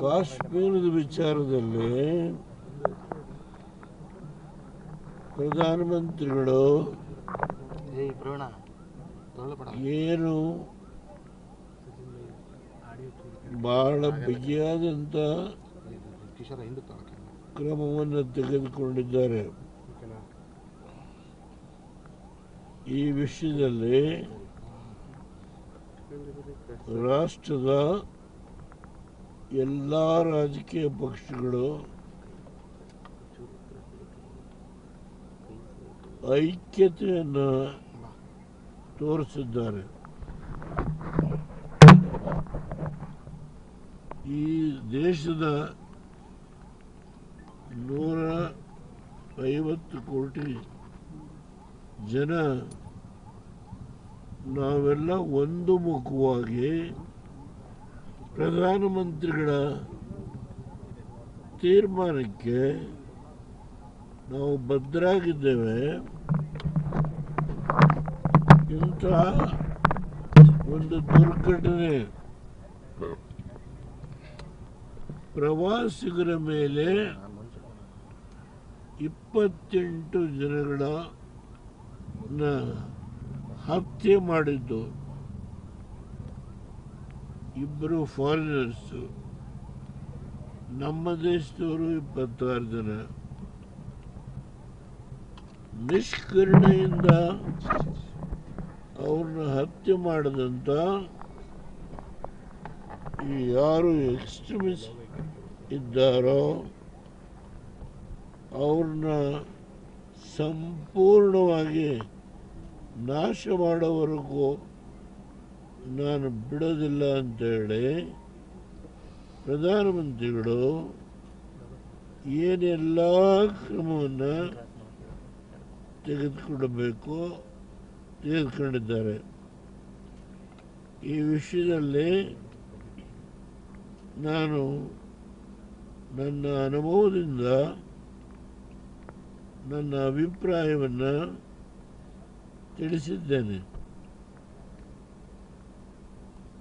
ಕಾಶ್ಮೀರದ ವಿಚಾರದಲ್ಲಿ ಪ್ರಧಾನಮಂತ್ರಿಗಳು ಏನು ಬಹಳ ಬಿಗಿಯಾದಂಥ ಕ್ರಮವನ್ನು ತೆಗೆದುಕೊಂಡಿದ್ದಾರೆ. ಈ ವಿಷಯದಲ್ಲಿ ರಾಷ್ಟ್ರದ ಎಲ್ಲ ರಾಜಕೀಯ ಪಕ್ಷಗಳು ಐಕ್ಯತೆಯನ್ನು ತೋರಿಸಿದ್ದಾರೆ. ಈ ದೇಶದ ನೂರ ಐವತ್ತು ಕೋಟಿ ಜನ ನಾವೆಲ್ಲ ಒಂದು ಮುಖವಾಗಿ ಪ್ರಧಾನಮಂತ್ರಿಗಳ ತೀರ್ಮಾನಕ್ಕೆ ನಾವು ಬದ್ಧರಾಗಿದ್ದೇವೆ ಇಂತಹ ಒಂದು ದುರ್ಘಟನೆ ಪ್ರವಾಸಿಗರ ಮೇಲೆ ಇಪ್ಪತ್ತೆಂಟು ಜನಗಳ ಹತ್ಯೆ ಮಾಡಿದ್ದು. ಇಬ್ಬರು ಫಾರಿನರ್ಸು ನಮ್ಮ ದೇಶದವರು ಇಪ್ಪತ್ತಾರು ಜನ. ನಿಷ್ಕರುಣೆಯಿಂದ ಅವ್ರನ್ನ ಹತ್ಯೆ ಮಾಡಿದಂಥ ಯಾರು ಎಕ್ಸ್ಟ್ರೀಮಿಸ್ಟ್ ಇದ್ದಾರೋ ಅವ್ರನ್ನ ಸಂಪೂರ್ಣವಾಗಿ ನಾಶ ಮಾಡೋವರೆಗೂ ನಾನು ಬಿಡೋದಿಲ್ಲ ಅಂತೇಳಿ ಪ್ರಧಾನಮಂತ್ರಿಗಳು ಏನೆಲ್ಲ ಕ್ರಮವನ್ನು ತೆಗೆದುಕೊಡಬೇಕು ತೆಗೆದುಕೊಂಡಿದ್ದಾರೆ. ಈ ವಿಷಯದಲ್ಲಿ ನಾನು ನನ್ನ ಅನುಭವದಿಂದ ನನ್ನ ಅಭಿಪ್ರಾಯವನ್ನು ತಿಳಿಸಿದ್ದೇನೆ.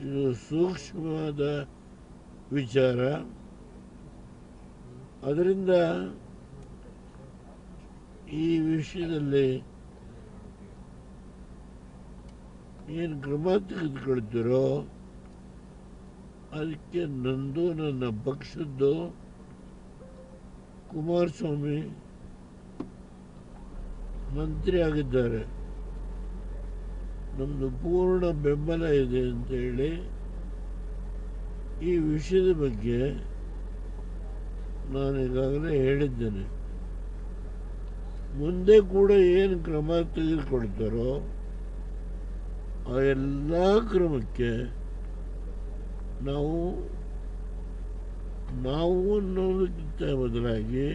ಇದು ಸೂಕ್ಷ್ಮವಾದ ವಿಚಾರ. ಅದರಿಂದ ಈ ವಿಷಯದಲ್ಲಿ ಏನು ಕ್ರಮ ತೆಗೆದುಕೊಳ್ತೀರೋ ಅದಕ್ಕೆ ನಂದು ನನ್ನ ಪಕ್ಷದ್ದು ಕುಮಾರಸ್ವಾಮಿ ಮಂತ್ರಿ ಆಗಿದ್ದಾರೆ. ನಮ್ಮದು ಪೂರ್ಣ ಬೆಂಬಲ ಇದೆ ಅಂತ ಹೇಳಿ ಈ ವಿಷಯದ ಬಗ್ಗೆ ನಾನು ಈಗಾಗಲೇ ಹೇಳಿದ್ದೇನೆ. ಮುಂದೆ ಕೂಡ ಏನು ಕ್ರಮ ತೆಗೆದುಕೊಳ್ತಾರೋ ಆ ಎಲ್ಲ ಕ್ರಮಕ್ಕೆ ನಾವು ನಾವು ಅನ್ನೋದಕ್ಕಿಂತ ಬದಲಾಗಿ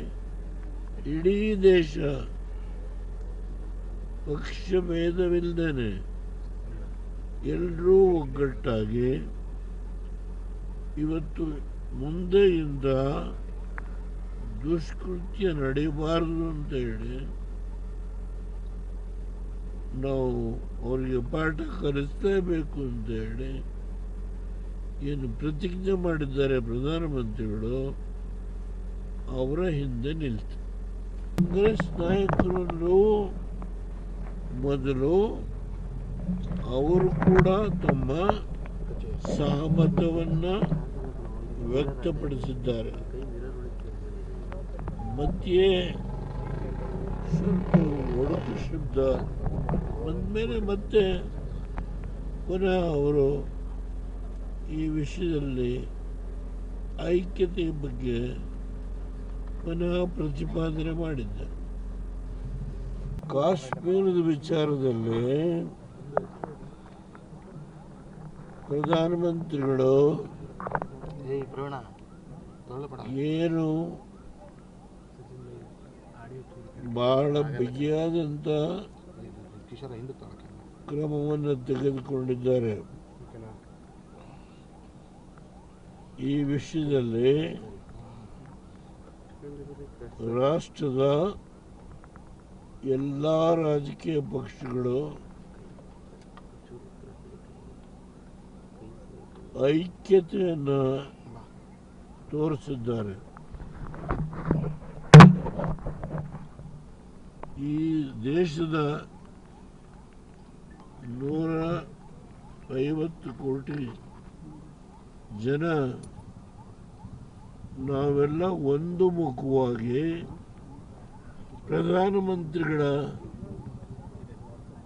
ಇಡೀ ದೇಶ ಪಕ್ಷ ಭೇದವಿಲ್ಲದೇನೆ ಎಲ್ಲರೂ ಒಗ್ಗಟ್ಟಾಗಿ ಇವತ್ತು ಮುಂದೆಯಿಂದ ದುಷ್ಕೃತ್ಯ ನಡೆಯಬಾರದು ಅಂತ ಹೇಳಿ ನಾವು ಅವರಿಗೆ ಪಾಠ ಕಲಿಸಲೇಬೇಕು ಅಂತ ಹೇಳಿ ಏನು ಪ್ರತಿಜ್ಞೆ ಮಾಡಿದ್ದಾರೆ ಪ್ರಧಾನಮಂತ್ರಿಗಳು, ಅವರ ಹಿಂದೆ ನಿಲ್ತು. ಕಾಂಗ್ರೆಸ್ ನಾಯಕರಲ್ಲೂ ಮೊದಲು ಅವರು ಕೂಡ ತಮ್ಮ ಸಹಮತವನ್ನು ವ್ಯಕ್ತಪಡಿಸಿದ್ದಾರೆ. ಮಧ್ಯೆ ಸ್ವಲ್ಪ ಒಡಕು ಶಬ್ದ ಬಂದಮೇಲೆ ಮತ್ತೆ ಪುನಃ ಅವರು ಈ ವಿಷಯದಲ್ಲಿ ಐಕ್ಯತೆಯ ಬಗ್ಗೆ ಪುನಃ ಪ್ರತಿಪಾದನೆ ಮಾಡಿದ್ದಾರೆ. ಕಾಶ್ಮೀರದ ವಿಚಾರದಲ್ಲಿ ಪ್ರಧಾನಮಂತ್ರಿಗಳು ಏನು ಬಹಳ ಬಿಗಿಯಾದಂಥ ಕ್ರಮವನ್ನು ತೆಗೆದುಕೊಂಡಿದ್ದಾರೆ. ಈ ವಿಷಯದಲ್ಲಿ ರಾಷ್ಟ್ರದ ಎಲ್ಲ ರಾಜಕೀಯ ಪಕ್ಷಗಳು ಐಕ್ಯತೆಯನ್ನು ತೋರಿಸಿದ್ದಾರೆ. ಈ ದೇಶದ ನೂರ ಐವತ್ತು ಕೋಟಿ ಜನ ನಾವೆಲ್ಲ ಒಂದು ಮುಖವಾಗಿ ಪ್ರಧಾನಮಂತ್ರಿಗಳ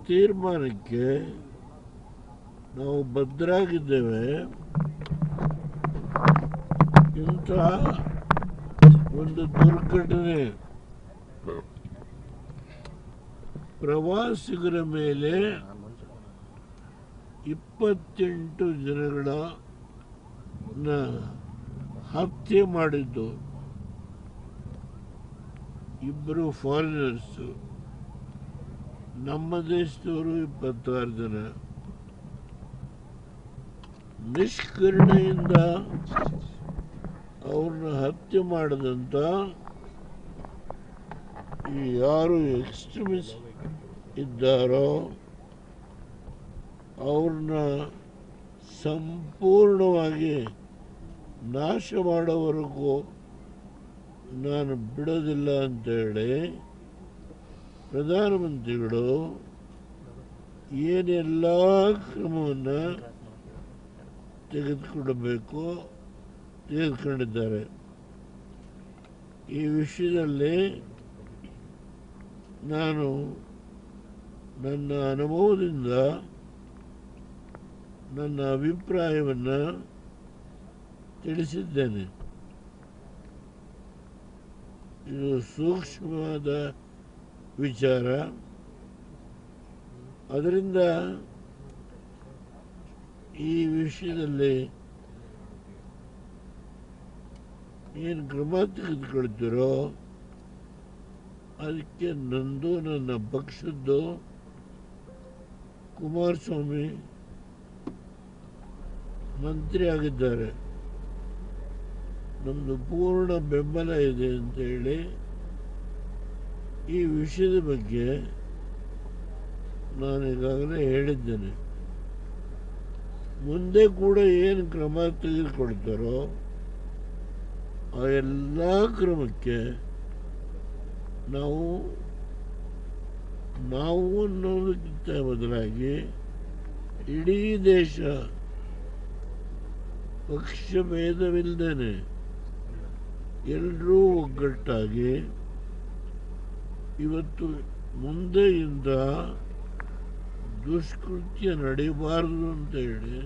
ತೀರ್ಮಾನಕ್ಕೆ ನಾವು ಭದ್ರಾಗಿದ್ದೇವೆ. ಇಂತಹ ಒಂದು ದುರ್ಘಟನೆ ಪ್ರವಾಸಿಗರ ಮೇಲೆ ಇಪ್ಪತ್ತೆಂಟು ಜನಗಳ ಹತ್ಯೆ ಮಾಡಿದ್ದು. ಇಬ್ಬರು ಫಾರಿನರ್ಸು ನಮ್ಮ ದೇಶದವರು ಇಪ್ಪತ್ತಾರು ಜನ. ನಿಷ್ಕರುಣೆಯಿಂದ ಅವ್ರನ್ನ ಹತ್ಯೆ ಮಾಡಿದಂಥ ಈ ಯಾರು ಎಕ್ಸ್ಟ್ರೀಮಿಸ್ಟ್ ಇದ್ದಾರೋ ಅವ್ರನ್ನ ಸಂಪೂರ್ಣವಾಗಿ ನಾಶ ಮಾಡೋವರೆಗೂ ನಾನು ಬಿಡೋದಿಲ್ಲ ಅಂತೇಳಿ ಪ್ರಧಾನಮಂತ್ರಿಗಳು ಏನೆಲ್ಲ ಕ್ರಮವನ್ನು ತೆಗೆದುಕೊಳ್ಳಬೇಕು ತೆಗೆದುಕೊಂಡಿದ್ದಾರೆ. ಈ ವಿಷಯದಲ್ಲಿ ನಾನು ನನ್ನ ಅನುಭವದಿಂದ ನನ್ನ ಅಭಿಪ್ರಾಯವನ್ನು ತಿಳಿಸಿದ್ದೇನೆ. ಇದು ಸೂಕ್ಷ್ಮವಾದ ವಿಚಾರ. ಅದರಿಂದ ಈ ವಿಷಯದಲ್ಲಿ ಏನು ಕ್ರಮ ತೆಗೆದುಕೊಳ್ತೀರೋ ಅದಕ್ಕೆ ನಂದು, ನನ್ನ ಪಕ್ಷದ್ದು ಕುಮಾರಸ್ವಾಮಿ ಮಂತ್ರಿ ಆಗಿದ್ದಾರೆ. ನಮ್ಮದು ಪೂರ್ಣ ಬೆಂಬಲ ಇದೆ ಅಂತೇಳಿ ಈ ವಿಷಯದ ಬಗ್ಗೆ ನಾನು ಈಗಾಗಲೇ ಹೇಳಿದ್ದೇನೆ. ಮುಂದೆ ಕೂಡ ಏನು ಕ್ರಮ ತೆಗೆದುಕೊಳ್ತಾರೋ ಆ ಎಲ್ಲ ಕ್ರಮಕ್ಕೆ ನಾವು ನಾವು ಅನ್ನೋದಕ್ಕಿಂತ ಬದಲಾಗಿ ಇಡೀ ದೇಶ ಪಕ್ಷ ಭೇದವಿಲ್ಲದೇನೆ ಎಲ್ಲರೂ ಒಗ್ಗಟ್ಟಾಗಿ ಇವತ್ತು ಮುಂದೆಯಿಂದ ದುಷ್ಕೃತ್ಯ ನಡೆಯಬಾರದು ಅಂತ ಹೇಳಿ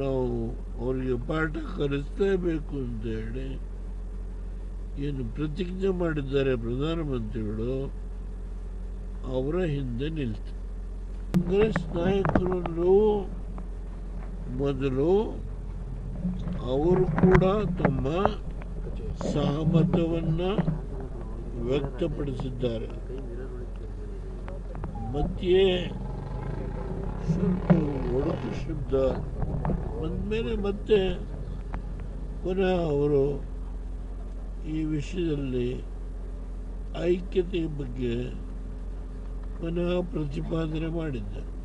ನಾವು ಅವರಿಗೆ ಪಾಠ ಕಲಿಸಲೇಬೇಕು ಅಂತ ಹೇಳಿ ಏನು ಪ್ರತಿಜ್ಞೆ ಮಾಡಿದ್ದಾರೆ ಪ್ರಧಾನಮಂತ್ರಿಗಳು, ಅವರ ಹಿಂದೆ ನಿಲ್ತು. ಕಾಂಗ್ರೆಸ್ ನಾಯಕರಲ್ಲೂ ಮೊದಲು ಅವರು ಕೂಡ ತಮ್ಮ ಸಹಮತವನ್ನು ವ್ಯಕ್ತಪಡಿಸಿದ್ದಾರೆ. ಮಧ್ಯೆ ಸ್ವಲ್ಪ ಒಡಕು ಶಬ್ದ ಬಂದಮೇಲೆ ಮತ್ತೆ ಪುನಃ ಅವರು ಈ ವಿಷಯದಲ್ಲಿ ಐಕ್ಯತೆಯ ಬಗ್ಗೆ ಪುನಃ ಪ್ರತಿಪಾದನೆ ಮಾಡಿದ್ದಾರೆ.